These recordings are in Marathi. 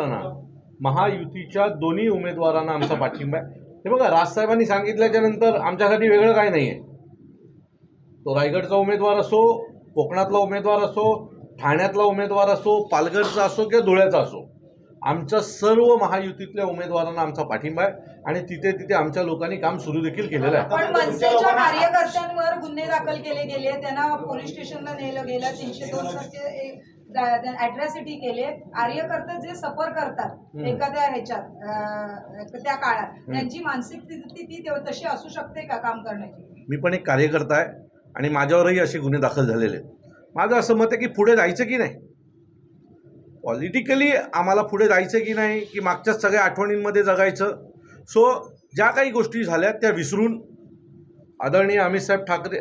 असताना महायुतीच्या दोन्ही उमेदवारांना आमचा पाठिंबा आहे. हे बघा राजसाहेबांनी सांगितल्याच्या नंतर आमच्यासाठी वेगळं काय नाही आहे तो रायगडचा उमेदवार असो कोकणातला उमेदवार असो ठाण्यातला उमेदवार असो पालघरचा असो किंवा धुळ्याचा असो आमच्या सर्व महायुतीतल्या उमेदवारांना आमचा पाठिंबा आहे आणि तिथे तिथे आमच्या लोकांनी काम सुरू देखील केलेलं आहे. पण मनसेच्या कार्यकर्त्यांवर गुन्हे दाखल केले गेले त्यांना पोलीस स्टेशनला नेलं गेलं. तीनशे दोन अट्रॅसिटी केले. कार्यकर्ते जे सफर करतात. एखाद्या ह्याच्यात त्या काळात त्यांची मानसिक स्थिती तशी असू शकते का काम करण्याची? मी पण एक कार्यकर्ता आहे आणि माझ्यावरही असे गुन्हे दाखल झालेले आहेत. माझं असं मत आहे की पुढे जायचं की नाही? पॉलिटिकली आम्हाला पुढे जायचं की नाही? की मागच्याच सगळ्या आठवणींमध्ये जगायचं? सो ज्या काही गोष्टी झाल्या त्या विसरून आदरणीय अमित साहेब ठाकरे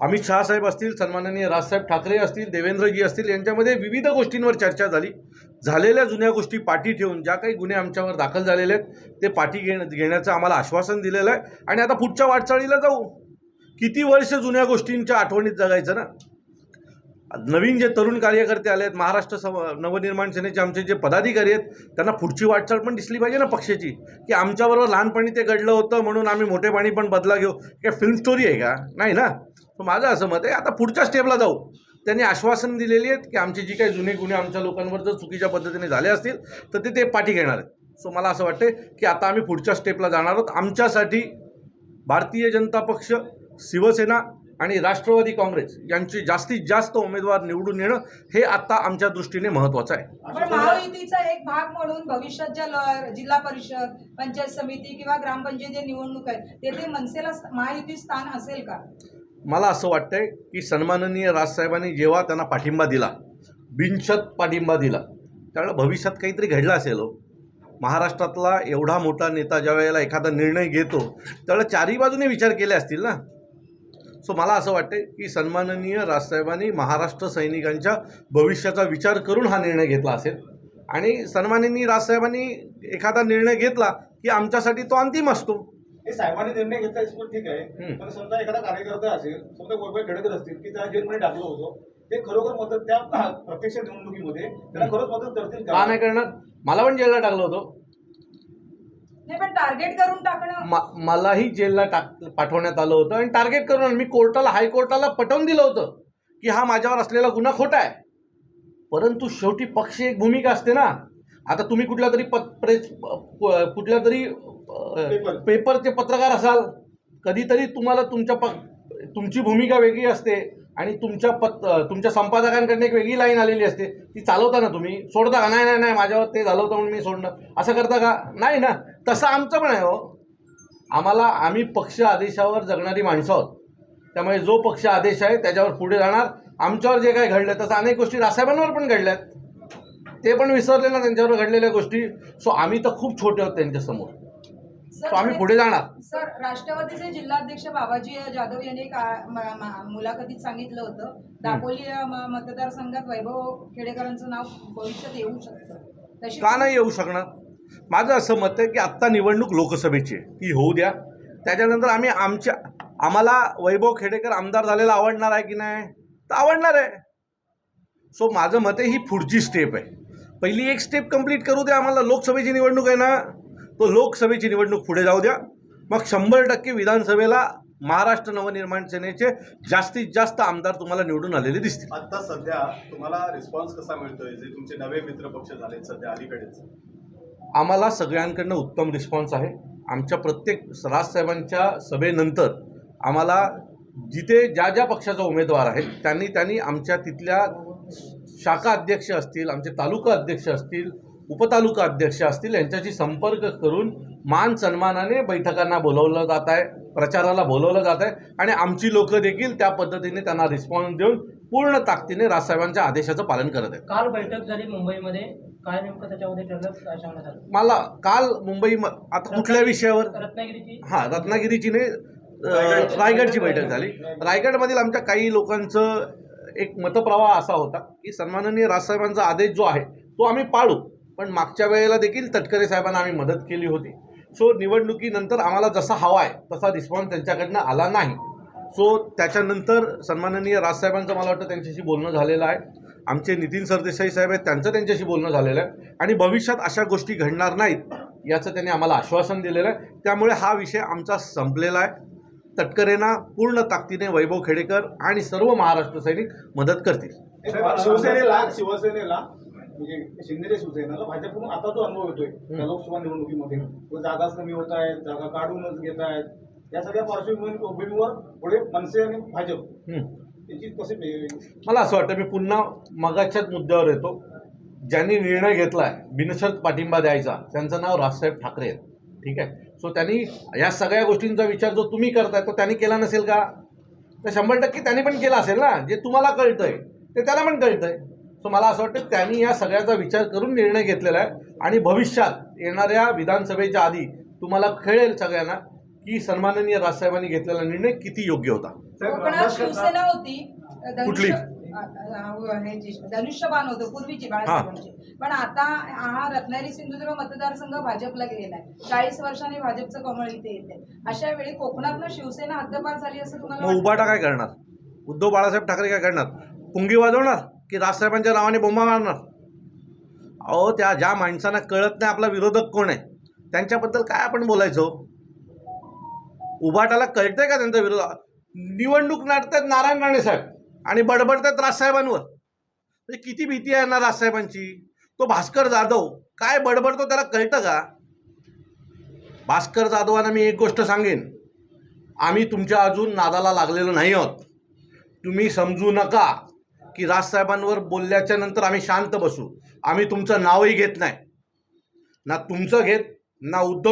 अमित शहा साहेब असतील सन्माननीय राजसाहेब ठाकरे असतील देवेंद्रजी असतील यांच्यामध्ये विविध गोष्टींवर चर्चा झाली. झालेल्या जुन्या गोष्टी पाठी ठेवून ज्या काही गुन्हे आमच्यावर दाखल झालेले आहेत ते पाठी घेण घेण्याचं आम्हाला आश्वासन दिलेलं आहे. आणि आता पुढच्या वाटचाळीला जाऊ. किती वर्ष जुन्या गोष्टींच्या आठवणीत जगायचं ना? नवीन जे तरुण कार्यकर्ते आले आहेत महाराष्ट्र सम नवनिर्माण सेनेचे आमचे जे पदाधिकारी आहेत त्यांना पुढची वाटचाल पण दिसली पाहिजे ना पक्षाची. की आमच्याबरोबर लहानपणी ते घडलं होतं म्हणून आम्ही मोठेपणी पण बदला घेऊ. काय फिल्म स्टोरी आहे का? नाही ना? माझं असं मत आहे आता पुढच्या स्टेपला जाऊ. त्यांनी आश्वासन दिलेली आहेत की आमचे जी काही जुने गुन्हे आमच्या लोकांवर जर चुकीच्या पद्धतीने झाले असतील तर ते ते पाठी घेणार आहेत. सो मला असं वाटते की आता आम्ही पुढच्या स्टेपला जाणार आहोत. आमच्यासाठी भारतीय जनता पक्ष शिवसेना आणि राष्ट्रवादी काँग्रेस यांचे जास्तीत जास्त उमेदवार निवडून येणं हे आत्ता आमच्या दृष्टीने महत्त्वाचं आहे. महायुतीचा एक भाग म्हणून भविष्यात ज्या जिल्हा परिषद पंचायत समिती किंवा ग्रामपंचायत जे निवडणूक आहे तेथे मनसेला महायुती स्थान असेल का? मला असं वाटतंय की सन्माननीय राजसाहेबांनी जेव्हा त्यांना पाठिंबा दिला बिनशत पाठिंबा दिला त्यावेळेला भविष्यात काहीतरी घडलं असेल हो. महाराष्ट्रातला एवढा मोठा नेता ज्या वेळेला एखादा निर्णय घेतो त्यावेळेला चारही बाजूने विचार केले असतील ना? सो मला असं वाटतं की सन्माननीय राजसाहेबांनी महाराष्ट्र सैनिकांच्या भविष्याचा विचार करून हा निर्णय घेतला असेल. आणि सन्माननीय राजसाहेबांनी एखादा निर्णय घेतला की आमच्यासाठी तो अंतिम असतो. हे साहेबांनी निर्णय घेतला ठीक आहे. पण समजा एखादा कार्यकर्ता असेल समजा गोरबाई खेडेकर असतील की त्याला जेलमध्ये टाकलं होतं ते खरोखर मदत त्या प्रत्यक्ष निवडणुकीमध्ये त्याला खरंच मदत करतील का नाही करणार? मला पण जेलला टाकलं होतं. नाही पण टार्गेट करून टाकणं. म- मलाही जेलला टाक पाठवण्यात आलं होतं. आणि टार्गेट करून मी कोर्टाला हायकोर्टाला पटवून दिलं होतं की हा माझ्यावर असलेला गुन्हा खोटा आहे. परंतु शेवटी पक्ष एक भूमिका असते ना. आता तुम्ही कुठल्या तरी पत प्रेस प- कुठल्या तरी पेपर. पेपरचे पत्रकार असाल कधीतरी तुम्हाला तुमच्या प तुमची भूमिका वेगळी असते. आणि तुमच्या पत तुमच्या संपादकांकडनं एक वेगळी लाईन आलेली असते. ती चालवता ना तुम्ही सोडता का? नाही नाही नाही माझ्यावर ते झालं होतं म्हणून मी सोडणं. असं करता का? नाही ना. तसं आमचं पण आहे हो. आम्हाला आम्ही पक्ष आदेशावर जगणारी माणसं आहोत. त्यामुळे जो पक्ष आदेश आहे त्याच्यावर पुढे जाणार. आमच्यावर जे काही घडलं तसं अनेक गोष्टी रासाहेबांवर पण घडल्यात. ते पण विसरले ना त्यांच्यावर घडलेल्या गोष्टी. सो आम्ही तर खूप छोटे आहोत त्यांच्यासमोर. सो आम्ही पुढे जाणार. सर राष्ट्रवादीचे जिल्हाध्यक्ष बाबाजी जाधव यांनी मुलाखतीत सांगितलं होतं. दापोली मतदारसंघात वैभव खेडेकरांचं नाव भविष्यात येऊ शकतं. तशी का नाही येऊ शकणार? माझं असं मत आहे की आत्ता निवडणूक लोकसभेची ती होऊ द्या. त्याच्यानंतर आम्ही आमच्या आम्हाला वैभव खेडेकर आमदार झालेला आवडणार आहे की नाही? तर आवडणार आहे. सो माझं मत आहे ही पुढची स्टेप आहे. पहिली एक स्टेप कंप्लीट करू द्या आम्हाला. लोकसभेची निवडणूक आहे ना? तो लोकसभेची निवडणूक पुढे जाऊ द्या. मग शंभर टक्के विधानसभेला महाराष्ट्र नवनिर्माण सेनेचे जास्तीत जास्त आमदार तुम्हाला निवडून आलेले दिसतील. आता सध्या तुम्हाला रिस्पॉन्स कसा मिळतोय? जे तुमचे नवे मित्र पक्ष झालेत सध्या अलीकडेच. आम्हाला सगळ्यांकडनं उत्तम रिस्पॉन्स आहे. आमच्या प्रत्येक राजसाहेबांच्या सभेनंतर आम्हाला जिथे ज्या ज्या पक्षाचा उमेदवार आहे त्यांनी त्यांनी आमच्या तिथल्या शाखा अध्यक्ष असतील आमचे तालुका अध्यक्ष असतील उपतालुका अध्यक्ष असतील यांच्याशी संपर्क करून मान सन्मानाने बैठकांना बोलवलं जात आहे प्रचाराला बोलवलं जात आहे आणि आमची लोकं देखील त्या पद्धतीने त्यांना रिस्पॉन्स देऊन पूर्ण ताकदीने राजसाहेबांच्या आदेशाचं पालन करत आहेत. काल बैठक झाली मुंबईमध्ये. काय नेमकं त्याच्यामध्ये ठरलं? मला काल मुंबई आता कुठल्या विषयावर? रत्नागिरीची? हां रत्नागिरीची ने अ, रायगडची. बैठक झाली. रायगडमधील आमच्या काही लोकांचं एक मतप्रवाह असा होता की सन्माननीय राजसाहेबांचा आदेश जो आहे तो आम्ही पाळू. पण मागच्या वेळेला देखील तटकरे साहेबांना आम्ही मदत केली होती. सो निवडणुकीनंतर आम्हाला जसा हवा आहे तसा रिस्पॉन्स त्यांच्याकडनं आला नाही. सो त्याच्यानंतर सन्माननीय राजसाहेबांचं मला वाटतं त्यांच्याशी बोलणं झालेलं आहे. आमचे नितीन सरदेसाई साहेब आहेत त्यांचं त्यांच्याशी बोलणं झालेलं आहे. आणि भविष्यात अशा गोष्टी घडणार नाहीत याचं त्यांनी आम्हाला आश्वासन दिलेलं आहे. त्यामुळे हा विषय आमचा संपलेला आहे. तटकरेंना पूर्ण ताकदीने वैभव खेडेकर आणि सर्व महाराष्ट्र सैनिक मदत करतील. शिवसेनेला शिवसेनेला म्हणजे शिंदेच्या शिवसेनेला भाजपकडून आता जो अनुभव येतोय. त्या लोकसभा निवडणुकीमध्ये. तो जागाच कमी होत आहेत जागा काढूनच घेत आहेत. या सगळ्या पार्श्वभूमीवर पुढे मनसे आणि भाजप. हं. याची कसे मला असं वाटतं मी पुन्हा मगाच्याच मुद्द्यावर येतो. ज्यांनी निर्णय घेतला आहे बिनशर्त पाठिंबा द्यायचा त्यांचं नाव राजसाहेब ठाकरे आहे ठीक आहे? सो त्यांनी या सगळ्या गोष्टींचा विचार जो तुम्ही करताय तो त्यांनी केला नसेल का? तर शंभर टक्के त्यांनी पण केला असेल ना? जे तुम्हाला कळतंय ते त्याला पण कळतंय. सो मला असं वाटतं त्यांनी या सगळ्याचा विचार करून निर्णय घेतलेला आहे. आणि भविष्यात येणाऱ्या विधानसभेच्या आधी तुम्हाला कळेल सगळ्यांना की सन्माननीय राजसाहेबांनी घेतलेला निर्णय किती योग्य होता. कोकणात शिवसेना होती. कुठली? हे धनुष्यबाण होतं पूर्वीची बाळासाहेबांची. पण आता हा रत्नागिरी सिंधुदुर्ग मतदारसंघ भाजपला गेलेला आहे चाळीस वर्षांनी भाजपचं कमळ इथे येते अशा वेळी कोकणातनं शिवसेना हद्दपार झाली असं तुम्हाला? उबाटा काय करणार? उद्धव बाळासाहेब ठाकरे काय करणार? पुंगी वाजवणार? की राजसाहेबांच्या नावाने बोंबा मारणार. अहो त्या ज्या माणसांना कळत नाही आपला विरोधक कोण आहे त्यांच्याबद्दल काय आपण बोलायचो? उभाटाला कळतंय का त्यांचा विरोध? निवडणूक नाटतात नारायण राणे साहेब आणि बडबडतात राजसाहेबांवर म्हणजे किती भीती आहे ना राजसाहेबांची तो भास्कर जाधव काय बडबडतो त्याला कळतं का? भास्कर जाधवांना मी एक गोष्ट सांगेन. आम्ही तुमच्या अजून नादाला लागलेलो नाही आहोत. तुम्ही समजू नका. की राजसाहेबांवर बोलल्याच्या नंतर आम्ही शांत बसू. आम्ही तुमचं नावही घेत नाही. ना तुमचं घेत ना उद्धव